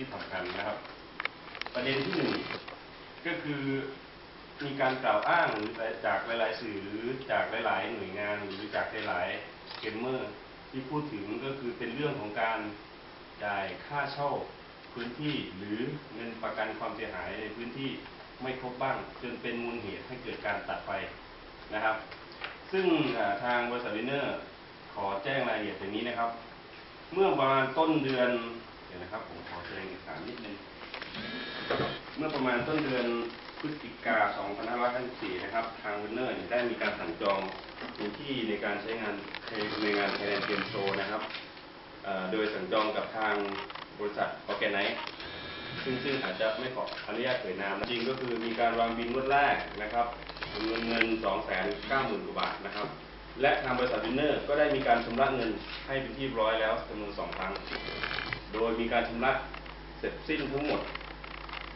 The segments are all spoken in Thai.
ที่สำคัญนะครับ ประเด็นที่หนึ่งก็คือมีการกล่าวอ้างหรือจากหลาย ๆ สื่อหรือจากหลาย ๆ หน่วยงานหรือจากหลายๆเกมเมอร์ที่พูดถึงก็คือเป็นเรื่องของการจ่ายค่าเช่าพื้นที่หรือเงินประกันความเสียหายในพื้นที่ไม่ครบบ้างจนเป็นมูลเหตุให้เกิดการตัดไฟนะครับ ซึ่งทางบริษัทวินเนอร์ขอแจ้งรายละเอียดอย่างนี้นะครับ เมื่อประมาณต้นเดือน ดี๋ยวนะครับผมขอแสดงเอกสารนิดนึง เมื่อประมาณต้นเดือนพฤศจิกา2554นะครับ ทางวินเนอร์ได้มีการสั่งจองพื้นที่ในการใช้งานในงาน Thailand Game Show นะครับเอ่อโดยสั่งจองกับทางบริษัทออแกไนซึ่งซึ่งอาจจะไม่ขออนุญาตเผยนามนะจริงก็คือมีการวางบินงวดแรกนะครับจำนวนเงิน 290,000กว่าบาทนะครับ และทางบริษัทวินเนอร์ก็ได้มีการชำระเงินให้เป็นที่ร้อยแล้วจำนวนสองครั้ง โดยมีการชำระเสร็จสิ้นทั้งหมด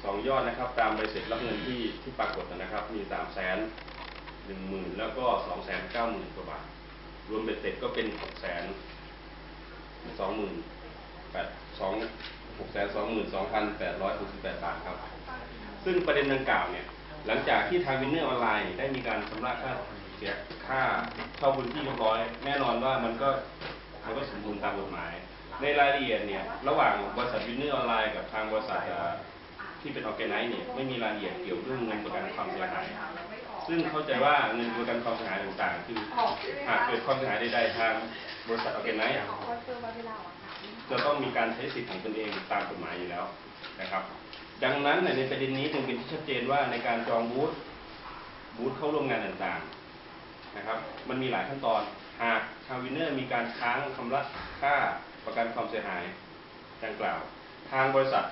สองยอดนะครับ ตามใบเสร็จรับเงินที่ที่ปรากฏนะครับ มีสามแสนหนึ่งหมื่นแล้วก็สองแสนเก้าหมื่นกว่าบาท รวมเบ็ดเสร็จก็เป็นหกแสนสองหมื่นแปดสองหกแสนสองหมื่นสองพันแปดร้อยหกสิบแปดบาทครับ ซึ่งประเด็นดังกล่าวเนี่ย หลังจากที่ทางวินเนอร์ออนไลน์ได้มีการชำระค่า เสียค่าเช่าพื้นที่เรียบร้อย แน่นอนว่ามันก็มันก็สมบูรณ์ตามกฎหมาย ในรายละเอียดเนี่ยระหว่างบริษัทวินเนอร์ออนไลน์กับทางบริษัทที่เป็นออแกไนซ์เนี่ยไม่มีรายละเอียดเกี่ยวเรื่องเงินประกันความเสียหาย ซึ่งเข้าใจว่าเงินประกันความเสียหายต่างๆ คือหากเกิดความเสียหายใดๆทางบริษัทออแกไนซ์จะต้องมีการใช้สิทธิ์ของตนเองตามกฎหมายอยู่แล้วนะครับ ดังนั้นในประเด็นนี้จึงเป็นที่ชัดเจนว่าในการจองบูธบูธเข้าร่วมงานต่างๆ นะครับ มันมีหลายขั้นตอน หากทางวินเนอร์มีการค้างชำระค่าประกันความเสียหายดังกล่าว ทางบริษัท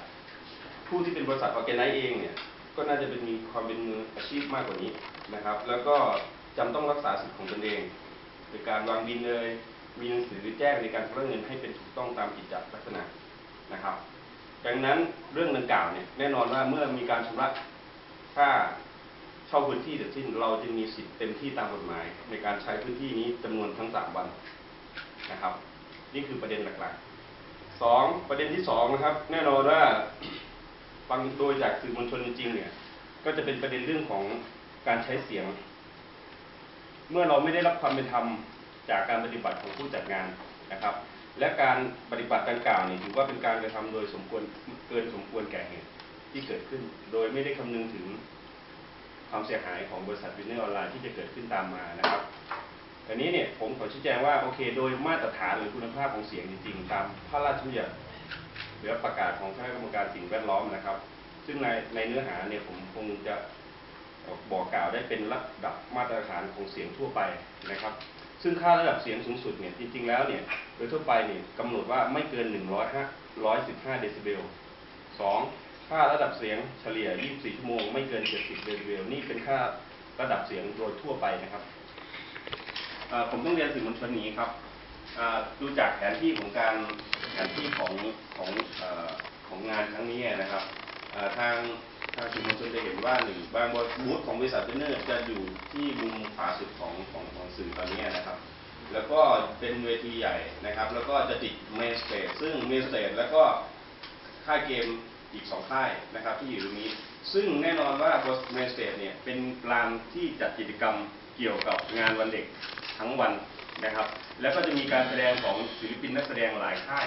ผู้ที่เป็นบริษัทออแกไนซ์เองเนี่ย ก็น่าจะเป็นมีความเป็นมืออาชีพมากกว่านี้นะครับ แล้วก็จำต้องรักษาสิทธิ์ของตนเองโดยการวางบินเลย มีหนังสือแจ้งในการชำระเงินให้เป็นถูกต้องตามกิจจลักษณะนะครับ ดังนั้นเรื่องดังกล่าวเนี่ยแน่นอนว่าเมื่อมีการชำระค่า เช่าพื้นที่เสร็จสิ้น เราจะมีสิทธิ์เต็มที่ตามกฎหมาย ในการใช้พื้นที่นี้จำนวนทั้งสามวันนะครับ นี่คือประเด็นหลักๆสองประเด็นที่สองนะครับ แน่นอนว่าฟังโดยจากสื่อมวลชนจริงๆเนี่ย ก็จะเป็นประเด็นเรื่องของการใช้เสียง เมื่อเราไม่ได้รับความเป็นธรรมจากการปฏิบัติของผู้จัดงานนะครับ และการปฏิบัติดังกล่าวนี่ถือว่าเป็นการกระทำโดยสมควรเกินสมควรแก่เหตุที่เกิดขึ้น โดยไม่ได้คำนึงถึง ความเสียหายของบริษัทวินเนอร์ออนไลน์ที่จะเกิดขึ้นตามมานะครับอันนี้เนี่ยผมขอชี้แจงว่าโอเค โดยมาตรฐานหรือคุณภาพของเสียงจริงๆ ตามพระราชบัญญัติหรือประกาศของคณะกรรมการสิ่งแวดล้อมนะครับ ซึ่งในในเนื้อหาเนี่ยผมคงจะบอกกล่าวได้เป็นระดับมาตรฐานของเสียงทั่วไปนะครับ ซึ่งค่าระดับเสียงสูงสุดเนี่ยจริง ๆ แล้วเนี่ยโดยทั่วไปเนี่ยกำหนดว่าไม่เกิน105 115เดซิเบล 2. ค่าระดับเสียงเฉลี่ย 24 ชั่วโมง ไม่เกิน 70 เดซิเบล นี่เป็นค่าระดับเสียงโดยทั่วไปนะครับผมต้องเรียนสื่อมวลชนนี้ครับดูจากแผนที่ของการแผนที่ของของอของงานครั้งนี้นะครับทางทางสื่อมวลชนจะเห็นว่าหนึ่งบางบูธของบริษัทเบนเนอร์จะอยู่ที่มุมขวาสุดของของของสื่อตอนนี้นะครับ แล้วก็เป็นเวทีใหญ่นะครับ แล้วก็จะติดเมสเตจซึ่งเมสเตจแล้วก็ค่ายเกม อีกสองค่ายนะครับที่อยู่ตรงนี้ ซึ่งแน่นอนว่าบอสเมสเตดเนี่ยเป็นลานที่จัดกิจกรรมเกี่ยวกับงานวันเด็กทั้งวันนะครับ แล้วก็จะมีการแสดงของศิลปินนักแสดงหลายค่าย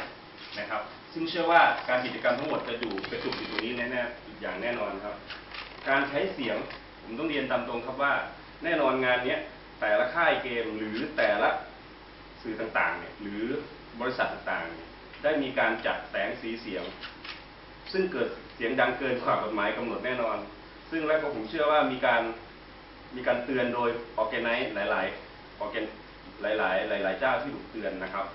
นะครับ ซึ่งเชื่อว่าการกิจกรรมทั้งหมดจะอยู่กระจุกอยู่ตรงนี้แน่ๆอย่างแน่นอนครับ การใช้เสียงผมต้องเรียนตามตรงครับว่า แน่นอนงานเนี้ยแต่ละค่ายเกมหรือแต่ละสื่อต่างๆเนี่ยหรือบริษัทต่างๆเนี่ยได้มีการจัดแสงสีเสียง ซึ่งเกิดเสียงดังเกินกว่ากฎหมายกำหนดแน่นอน ซึ่งแล้วก็ผมเชื่อว่ามีการมีการเตือนโดยออแกไนซ์หลายๆออแกนหลาย ๆ หลาย ๆ เจ้าที่ถูกเตือนนะครับ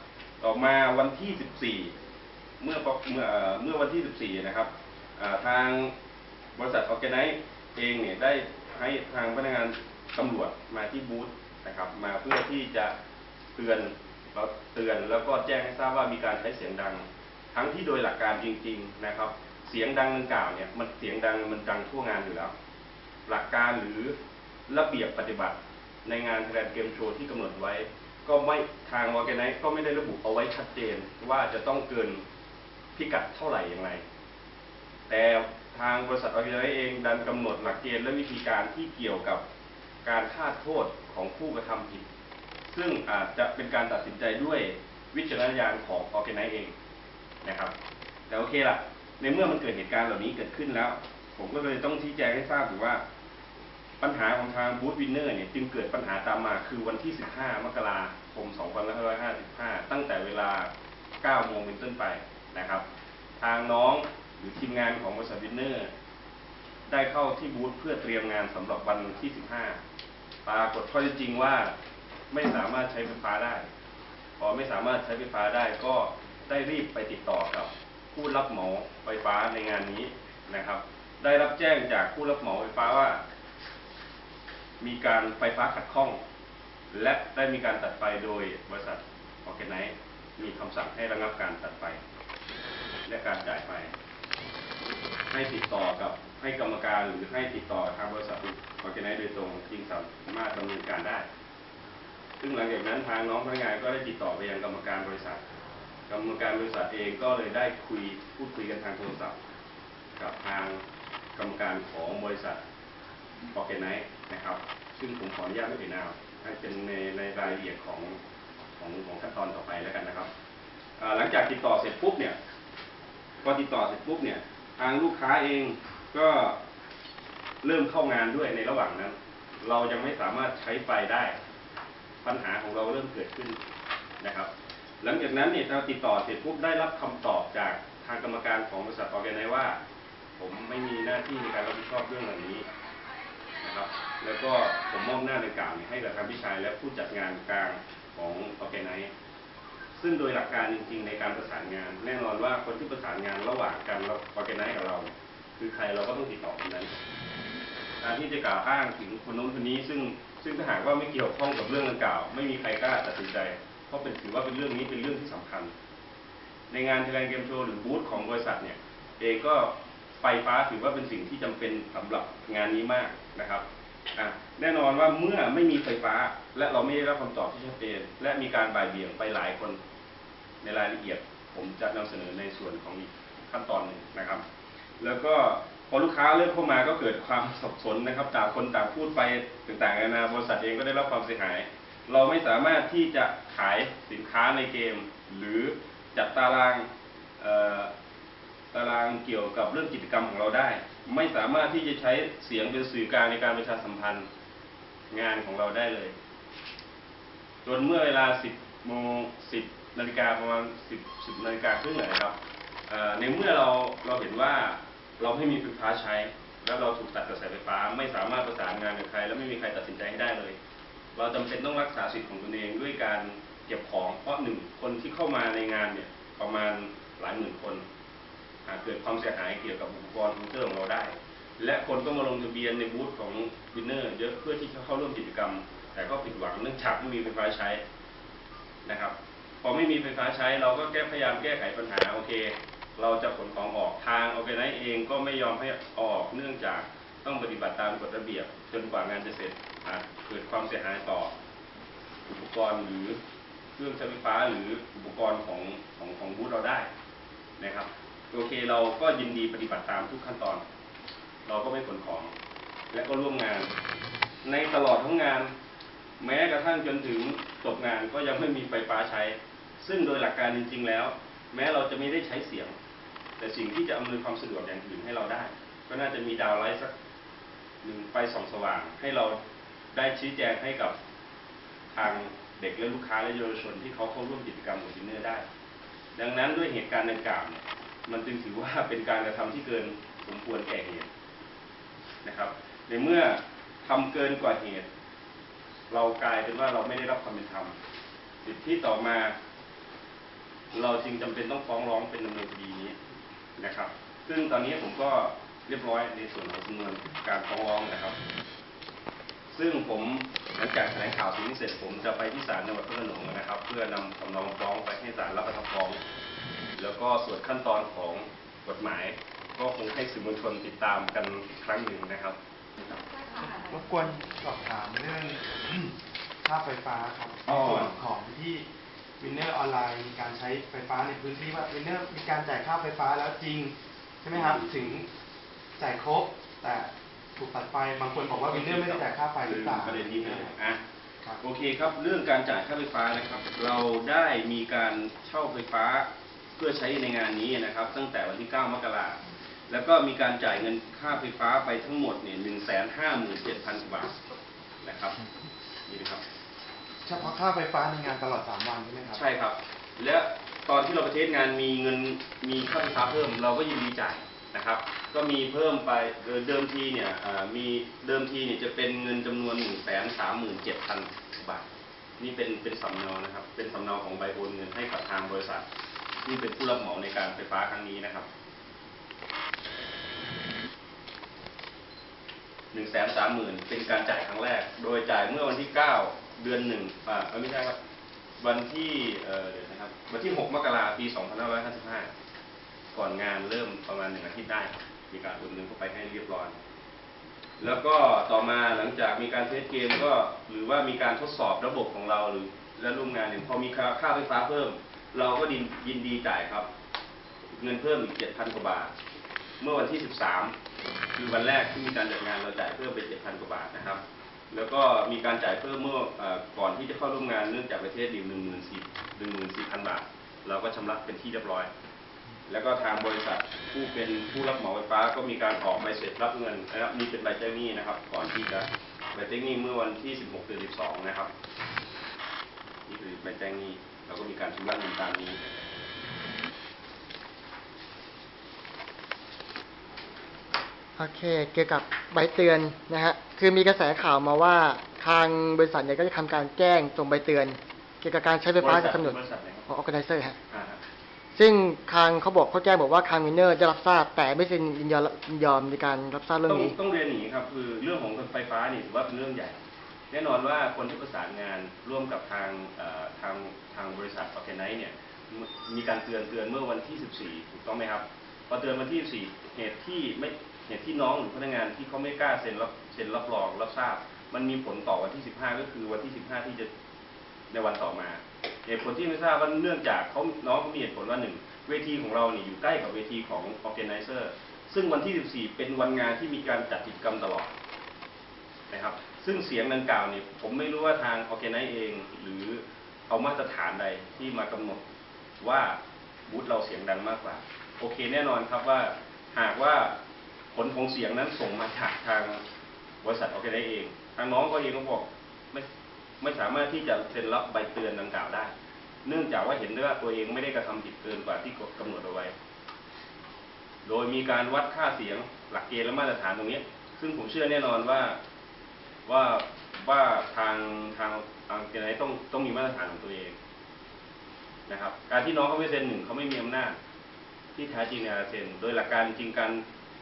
ต่อมาวันที่ 14 เมื่อเมื่อเอ่อเมื่อวันที่ 14 นะครับทางบริษัทออแกไนซ์เองเนี่ยได้ให้ทางพนักงานตำรวจมาที่บูธนะครับ มาเพื่อที่จะเตือนเราเตือนแล้วก็แจ้งให้ทราบว่ามีการใช้เสียงดัง ทั้งที่โดยหลักการจริง ๆนะครับ เสียงดังดังกล่าวเนี่ยมันเสียงดังมันดังทั่วงานอยู่แล้ว หลักการหรือระเบียบปฏิบัติในงานแสดงเกมโชว์ที่กำหนดไว้ ก็ไม่ทางวอร์แกไนก็ไม่ได้ระบุเอาไว้ชัดเจนว่าจะต้องเกินพิกัดเท่าไหร่อย่างไร แต่ทางบริษัทออร์แกไนเองดันกำหนดหลักเกณฑ์และวิธีการที่เกี่ยวกับการคาดโทษของผู้กระทำผิด ซึ่งอาจจะเป็นการตัดสินใจด้วยวิจารณญาณของออร์แกไนเอง นะครับ แต่โอเคล่ะในเมื่อมันเกิดเหตุการณ์เหล่านี้เกิดขึ้นแล้ว ผมก็เลยต้องชี้แจงให้ทราบถึงว่า ปัญหาของทางบูธวินเนอร์เนี่ยจึงเกิดปัญหาตามมาคือวันที่ 15 มกราคม 2555 ตั้งแต่เวลา 9 โมงเป็นต้นไปนะครับ ทางน้องหรือทีมงานของบริษัทวินเนอร์ได้เข้าที่บูธเพื่อเตรียมงานสำหรับวันที่ 15 ปรากฏข้อเท็จจริงว่าไม่สามารถใช้ไฟฟ้าได้ พอไม่สามารถใช้ไฟฟ้าได้ก็ ได้รีบไปติดต่อกับผู้รับเหมาไฟฟ้าในงานนี้นะครับ ได้รับแจ้งจากผู้รับเหมาไฟฟ้าว่า มีการไฟฟ้าขัดข้อง และได้มีการตัดไฟโดยบริษัทออร์แกไนมีคำสั่งให้ระงับการตัดไฟ และการจ่ายไฟ ให้ติดต่อกับให้กรรมการหรือให้ติดต่อทางบริษัทออร์แกไนโดยตรงจึงสามารถดำเนินการได้ ซึ่งหลังจากนั้นทางน้องพนักงานก็ได้ติดต่อไปยังกรรมการบริษัท กรรมการบริษัทเองก็เลยได้คุยพูดคุยกันทางโทรศัพท์ กับทางกรรมการของบริษัทออร์แกไนท์นะครับ ซึ่งผมขออนุญาตไม่เอ่ยนามให้เป็นในในรายละเอียดของของของขั้นตอนต่อไปแล้วกันนะครับหลังจากติดต่อเสร็จปุ๊บเนี่ยพอติดต่อเสร็จปุ๊บเนี่ย ทางลูกค้าเองก็เริ่มเข้างานด้วยในระหว่างนั้น เรายังไม่สามารถใช้ไฟได้ ปัญหาของเราเริ่มเกิดขึ้นนะครับ หลังจากนั้นเนี่ยเราติดต่อเสร็จปุ๊บได้รับคำตอบจากทางกรรมการของบริษัทออแกไนว่า ผมไม่มีหน้าที่ในการรับผิดชอบเรื่องเหล่านี้นะครับ แล้วก็ผมมอบหน้าดังกล่าวให้กับทางพี่ชายและผู้จัดงานกลางของออแกไนซึ่งโดยหลักการจริง ๆ ในการประสานงาน แน่นอนว่าคนที่ประสานงานระหว่างกันออแกไนกับเรา คือใครเราก็ต้องติดต่อคนนั้นการที่จะกล่าวอ้างถึงคนโน้นคนนี้ซึ่งซึ่งถ้าหากว่าไม่เกี่ยวข้องกับเรื่องดังกล่าว ไม่มีใครกล้าตัดสินใจ เพราะเป็นถือว่าเป็นเรื่องนี้เป็นเรื่องที่สำคัญ ในงานเทเลนเกมโชว์หรือบูธของบริษัทเนี่ยเอก็ไฟฟ้าถือว่าเป็นสิ่งที่จำเป็นสำหรับงานนี้มากนะครับแน่นอนว่าเมื่อไม่มีไฟฟ้าและเราไม่ได้รับคำตอบที่ชัดเจนและมีการบ่ายเบี่ยงไปหลายคนในรายละเอียด ผมจะนำเสนอในส่วนของอีกขั้นตอนหนึ่งนะครับ แล้วก็พอลูกค้าเริ่มเข้ามาก็เกิดความสับสนนะครับต่างคนต่างพูดไปต่างๆนานาบริษัทเองก็ได้รับความเสียหาย เราไม่สามารถที่จะขายสินค้าในเกม หรือจัดตารางตารางเกี่ยวกับเรื่องกิจกรรมของเราได้ ไม่สามารถที่จะใช้เสียงเป็นสื่อกลางในการประชาสัมพันธ์งานของเราได้เลย จนเมื่อเวลา 10โมง10นาฬิกาประมาณ 10 10นาฬิกาครึ่งนะครับในเมื่อเราเราเห็นว่าเราไม่มีไฟฟ้าใช้ แล้วเราถูกตัดกระแสไฟฟ้า ไม่สามารถประสานงานกับใคร และไม่มีใครตัดสินใจให้ได้เลย เราจำเป็นต้องรักษาสิทธิ์ของตนเองด้วยการเก็บของ เพราะหนึ่งคนที่เข้ามาในงานเนี่ยประมาณหลายหมื่นคนหากเกิดความเสียหายเกี่ยวกับอุปกรณ์คอมพิวเตอร์ของเราได้ และคนก็มาลงทะเบียนในบูธของวินเนอร์เยอะเพื่อที่จะเข้าร่วมกิจกรรม แต่ก็ผิดหวังเนื่องจากไม่มีไฟฟ้าใช้นะครับพอไม่มีไฟฟ้าใช้เราก็แก้พยายามแก้ไขปัญหาโอเค เราจะขนของออกทางออร์แกไนเองก็ไม่ยอมให้ออกเนื่องจาก ต้องปฏิบัติตามกฎระเบียบ จนกว่างานจะเสร็จอาจเกิดความเสียหายต่อ อุปกรณ์หรือเครื่องใช้ไฟฟ้าหรืออุปกรณ์ของของของบูธเราได้นะครับโอเคเราก็ยินดีปฏิบัติตามทุกขั้นตอน เราก็ไม่ขนของ และก็ร่วมงาน ในตลอดทั้งงาน แม้กระทั่งจนถึงจบงานก็ยังไม่มีไฟฟ้าใช้ ซึ่งโดยหลักการจริง ๆ แล้ว แม้เราจะไม่ได้ใช้เสียง แต่สิ่งที่จะอำนวยความสะดวกอย่างอื่นให้เราได้ ก็น่าจะมีดาวไลท์สัก หนึ่งไฟส่องสว่าง ให้เราได้ชี้แจงให้กับทางเด็กและลูกค้าและเยาวชนที่เขาเข้าร่วมกิจกรรมของจินเนอร์ได้ ดังนั้นด้วยเหตุการณ์ดังกล่าวเนี่ยมันจึงถือว่าเป็นการกระทำที่เกินสมควรแก่เหตุนะครับ ในเมื่อทำเกินกว่าเหตุ เรากลายเป็นว่าเราไม่ได้รับความเป็นธรรมสิทธิต่อมา เราจึงจำเป็นต้องฟ้องร้องเป็นดำเนินคดีนี้นะครับ ซึ่งตอนนี้ผมก็ เรียบร้อยในส่วนของสำนวนการฟ้องร้องนะครับ ซึ่งผมหลังจากแถลงข่าวสิ่งนี้เสร็จผมจะไปที่ศาลจังหวัดพระโขนงนะครับ เพื่อนำคำร้องฟ้องไปให้ศาลรับประทับฟ้อง แล้วก็ส่วนขั้นตอนของกฎหมาย ก็คงให้สื่อมวลชนติดตามกันอีกครั้งหนึ่งนะครับรบกวนสอบถามเรื่อง ค่าไฟฟ้าครับอ๋ในอส่วนของที่วินเนอร์ออนไลน์มีการใช้ไฟฟ้าในพื้นที่ว่าวินเนอร์มีการจ่ายค่าไฟฟ้าแล้วจริง ใช่ไหมครับ ถึง จ่ายครบ แต่ถูกตัดไฟบางคนบอกว่าวินเนอร์ไม่ได้จ่ายค่าไฟหรือเปล่าประเด็นนี้เลยอะครับโอเคครับเรื่องการจ่ายค่าไฟฟ้านะครับ เราได้มีการเช่าไฟฟ้าเพื่อใช้ในงานนี้นะครับ ตั้งแต่วันที่ 9 มกราแล้วก็มีการจ่ายเงินค่าไฟฟ้าไปทั้งหมดเนี่ยหนึ่งแสนห้าหมื่นเจ็ดพันบาทนะครับนี่นะครับเฉพาะค่าไฟฟ้าในงานตลอด3วันใช่ไหมครับใช่ครับ และตอนที่เราไปเทสงานมีเงินมีค่าไฟฟ้าเพิ่ม เราก็ยินดีจ่าย นะครับ ก็มีเพิ่มไปเดิมทีเนี่ยมีเดิมทีเนี่ยจะเป็นเงินจำนวน1นึ่งแสนสามหมื่นเจ็ดพันบาท นี่เป็นเป็นสำเนานะครับ เป็นสำเนาของใบโอนเงินให้กับทางบริษัทที่เป็นผู้รับเหมาในการไฟฟ้าครั้งนี้นะครับหนึ่งแสนสามหมื่นเป็นการจ่ายครั้งแรก โดยจ่ายเมื่อวันที่เก้าเดือนหนึ่งอ่าไม่ใช่ครับ วันที่เอ่อเดี๋ยวนะครับ วันที่หกมกราปีสองพันห้าร้อยห้าสิบห้า ก่อนงานเริ่มประมาณหนึ่งอาทิตย์ได้มีการโอนเงินเข้าไปให้เรียบร้อย แล้วก็ต่อมาหลังจากมีการเทสเกมก็หรือว่ามีการทดสอบระบบของเราหรือและร่วมงานเนี่ยพอมีค่าค่าไฟฟ้าเพิ่ม เราก็ดินยินดีจ่ายครับ เงินเพิ่มอีกเจ็ดพันกว่าบาท เมื่อวันที่13คือวันแรกที่มีการจัดงานเราจ่ายเพิ่มไป7,000กว่าบาทนะครับ แล้วก็มีการจ่ายเพิ่มเมื่ออก่อนที่จะเข้าร่วมงานเนื่องจากประเทศดิว14,000 14,000บาท เราก็ชำระเป็นที่เรียบร้อย แล้วก็ทางบริษัทผู้เป็นผู้รับเหมาไฟฟ้าก็มีการออกใบเสร็จรับเงินนะครับนี่เป็นใบแจ้งหนี้นะครับ ก่อนที่จะใบแจ้งหนี้เมื่อวันที่ 16เดือน12 นะครับนี่คือใบแจ้งหนี้เราก็มีการชำระเงินตามนี้โอเคเกี่ยวกับใบเตือนนะฮะคือมีกระแสข่าวมาว่าทางบริษัทเนี่ยก็จะทำการแจ้งส่งใบเตือน เกี่ยวกับการใช้ไฟฟ้ากับกำหนดบริษัทไหนครับของ organizer ฮะอ่าฮะ ซึ่งทางเขาบอกเขาแจ้งบอกว่าทางมินเนอร์ได้รับทราบแต่ไม่เซ็นยินยอมยินยอมในการรับทราบเรื่องต้องนี้ ต้องเรียนอย่างนี้ครับคือเรื่องของไฟฟ้านี่ถือว่าเป็นเรื่องใหญ่ แน่นอนว่าคนที่ประสานงานร่วมกับทางเอ่อทางทางบริษัทออแกไนเนี่ยมมีการเตือนเตือนเมื่อวันที่ 14 ถูกต้องไหมครับพอเตือนวันที่ 14 เหตุที่ไม่เหตุที่น้องหรือพนักงานที่เขาไม่กล้าเซ็นรับเซ็นรับรองรับทราบ มันมีผลต่อวันที่ 15 ก็คือวันที่ 15 ที่จะในวันต่อมา เหตุผลที่ไม่ทราบว่าเนื่องจากเขาน้องเขามีเหตุผลว่าหนึ่งเวทีของเราเนี่ยอยู่ใกล้กับเวทีของ organizer ซึ่งวันที่ 14 เป็นวันงานที่มีการจัดกิจกรรมตลอดนะครับ ซึ่งเสียงดังกล่าวเนี่ยผมไม่รู้ว่าทางออแกไนเอง หรือเอามาตรฐานใดที่มากำหนดว่าบูธเราเสียงดังมากกว่า โอเคแน่นอนครับว่าหากว่าผลของเสียงนั้นส่งมาจากทางบริษัทออแกไนเอง ทางน้องก็เองก็บอกไม่ ไม่สามารถที่จะเซ็นรับใบเตือนดังกล่าวได้ เนื่องจากว่าเห็นได้ว่าตัวเองไม่ได้กระทำผิดเกินกว่าที่กฎกำหนดเอาไว้ โดยมีการวัดค่าเสียงหลักเกณฑ์และมาตรฐานตรงนี้ ซึ่งผมเชื่อแน่นอนว่าว่าว่าทางทางทางเจไนต้องต้องมีมาตรฐานของตัวเองนะครับ การที่น้องเขาไม่เซ็นหนึ่งเขาไม่มีอำนาจที่แท้จริงในการเซ็นโดยหลักการจริงการ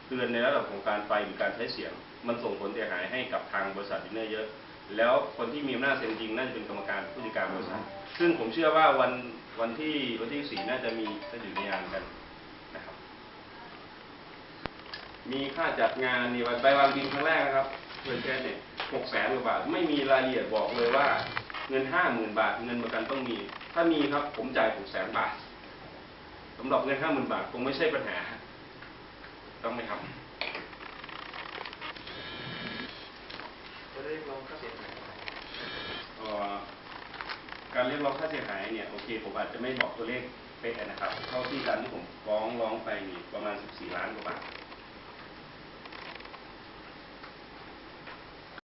เตือนในระดับของการไฟหรือการใช้เสียง มันส่งผลเสียหายให้กับทางบริษัทดินเนอร์เยอะ แล้วคนที่มีอำนาจเซ็นจริงน่าจะเป็นกรรมการผู้จัดการบริษัทซึ่งผมเชื่อว่าวันวันที่วันที่สี่น่าจะมีจะอยู่ในงานกันนะครับ มีค่าจัดงานนี่วันไปวางบินครั้งแรกนะครับเพื่อนแค่เนี่ยหกแสนกว่าบาท ไม่มีรายละเอียดบอกเลยว่า เงินห้าหมื่นบาท เงินประกันต้องมี ถ้ามีครับ ผมจ่ายหกแสนบาทสำหรับเงินห้าหมื่นบาทคงไม่ใช่ปัญหา ต้องไหมครับ รียกร้องค่าเสียหายการเรียกร้องค่าเสียหายเนี่ยโอเคผมอาจจะไม่บอกตัวเลขเป๊ะนะครับ เท่าที่การที่ผมฟ้องร้องไปนี่ประมาณ 14 ล้านกว่าบาท